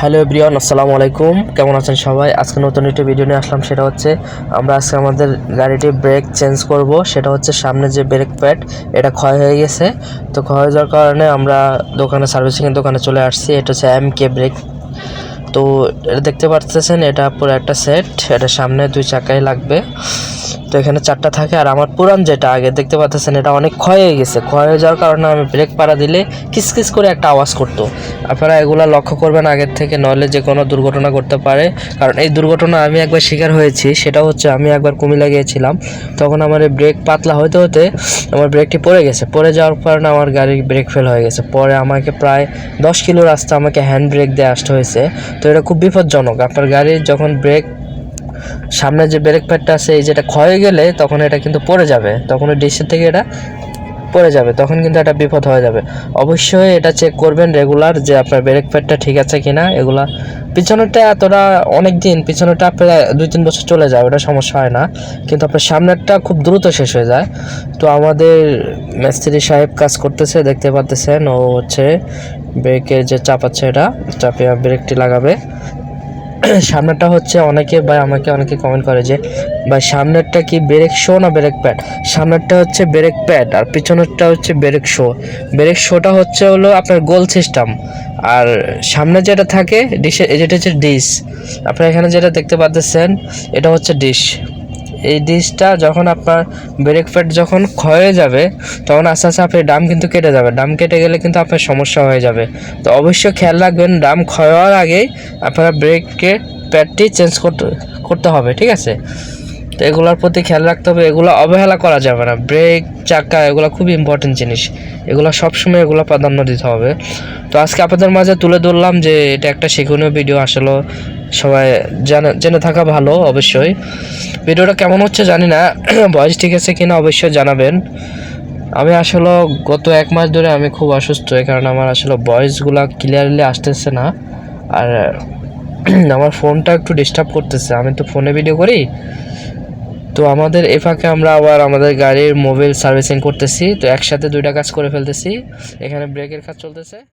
Hello everyone, আসসালামু আলাইকুম। কেমন আছেন সবাই? আজকে নতুন একটি ভিডিও নিয়ে আসলাম, সেটা হচ্ছে আমরা আজকে আমাদের গাড়িটি ব্রেক চেঞ্জ করব। সেটা হচ্ছে সামনে যে ব্রেক প্যাড এটা ক্ষয় হয়ে গেছে। তো ক্ষয় হয়ে যাওয়ার কারণে আমরা দোকানে সার্ভিসিংয়ের দোকানে চলে আসছি। এটা হচ্ছে এম কে ব্রেক তো এটা দেখতে পাচ্ছেন এটা পুরো একটা সেট এটা সামনে দুই চাকাই লাগবে। তো এখানে চারটা থাকে আর আমার পুরান যেটা আগে দেখতে পাচ্ছেন এটা অনেক ক্ষয় হয়ে গেছে। ক্ষয় হয়ে যাওয়ার কারণে আমি ব্রেক পাড়া দিলে কিসকিস করে একটা আওয়াজ করতো। আপনারা এগুলা লক্ষ্য করবেন আগের থেকে, নইলে যে কোনো দুর্ঘটনা করতে পারে। কারণ এই দুর্ঘটনা আমি একবার শিকার হয়েছি, সেটা হচ্ছে আমি একবার কুমিল্লা গিয়েছিলাম। তখন আমার এই ব্রেক পাতলা হতে হতে আমার ব্রেকটি পড়ে গেছে। পড়ে যাওয়ার কারণে আমার গাড়ির ব্রেক ফেল হয়ে গেছে। পরে আমাকে প্রায় দশ কিলো রাস্তা আমাকে হ্যান্ড ব্রেক দিয়ে আসতে হয়েছে। তো এটা খুব বিপজ্জনক। আপনার গাড়ির যখন ব্রেক সামনে যে ব্রেক প্যাডটা আছে, এই যেটা ক্ষয় গেলে তখন এটা কিন্তু পড়ে যাবে। তখন ওই ডিশের থেকে এটা পড়ে যাবে। তখন কিন্তু একটা বিপদ হয়ে যাবে। অবশ্যই এটা চেক করবেন রেগুলার যে আপনার ব্রেক প্যাডটা ঠিক আছে কিনা। এগুলা পিছনেরটা এতটা অনেক দিন পিছনেরটা আপনার দুই তিন বছর চলে যায়, ওটা সমস্যা হয় না। কিন্তু আপনার সামনেরটা খুব দ্রুত শেষ হয়ে যায়। তো আমাদের মিস্ত্রি সাহেব কাজ করতেছে, দেখতে পাচ্ছেন ও হচ্ছে ব্রেকের যে চাপাচ্ছে এটা, চাপিয়ে ব্রেকটি লাগাবে। সামনেরটা হচ্ছে অনেকে বা আমাকে অনেকে কমেন্ট করে যে বা সামনেরটা কি ব্রেক শো না ব্রেক প্যাড সামনেরটা হচ্ছে ব্রেক প্যাড আর পিছনেরটা হচ্ছে ব্রেক শো ব্রেক শোটা হচ্ছে হলো আপনার গোল সিস্টেম আর সামনে যেটা থাকে ডিশের এটা হচ্ছে ডিশ আপনার এখানে যেটা দেখতে পাচ্ছেন এটা হচ্ছে ডিশ এই ডিশটা যখন আপনার ব্রেক প্যাড যখন ক্ষয়ে যাবে, তখন আস্তে আস্তে আপনার ডাম কিন্তু কেটে যাবে। ডাম কেটে গেলে কিন্তু আপনার সমস্যা হয়ে যাবে। তো অবশ্যই খেয়াল রাখবেন, ডাম ক্ষয় হওয়ার আগেই আপনারা ব্রেকের প্যাডটি চেঞ্জ করতে করতে হবে, ঠিক আছে? তো এগুলোর প্রতি খেয়াল রাখতে হবে, এগুলো অবহেলা করা যাবে না। ব্রেক চাকা, এগুলো খুব ইম্পর্টেন্ট জিনিস। এগুলো সবসময় এগুলো প্রাধান্য দিতে হবে। তো আজকে আপনাদের মাঝে তুলে ধরলাম যে এটা একটা শিক্ষণীয় ভিডিও আসলে। সবাই জানে, জেনে থাকা ভালো অবশ্যই। ভিডিওটা কেমন হচ্ছে জানি না ভয়েস ঠিক আছে কিনা অবশ্যই জানাবেন। আমি আসলে গত এক মাস ধরে আমি খুব অসুস্থ কারণে আমার আসলে ভয়েসগুলো ক্লিয়ারলি আসতেছে না। আর আমার ফোনটা একটু ডিস্টার্ব করতেছে। আমি তো ফোনে ভিডিও করি। তো আমাদের এ ফাঁকে আমরা আবার আমাদের গাড়ির মোবাইল সার্ভিসিং করতেছি, তো একসাথে দুইটা কাজ করে ফেলতেছি। এখানে ব্রেকের কাজ চলতেছে।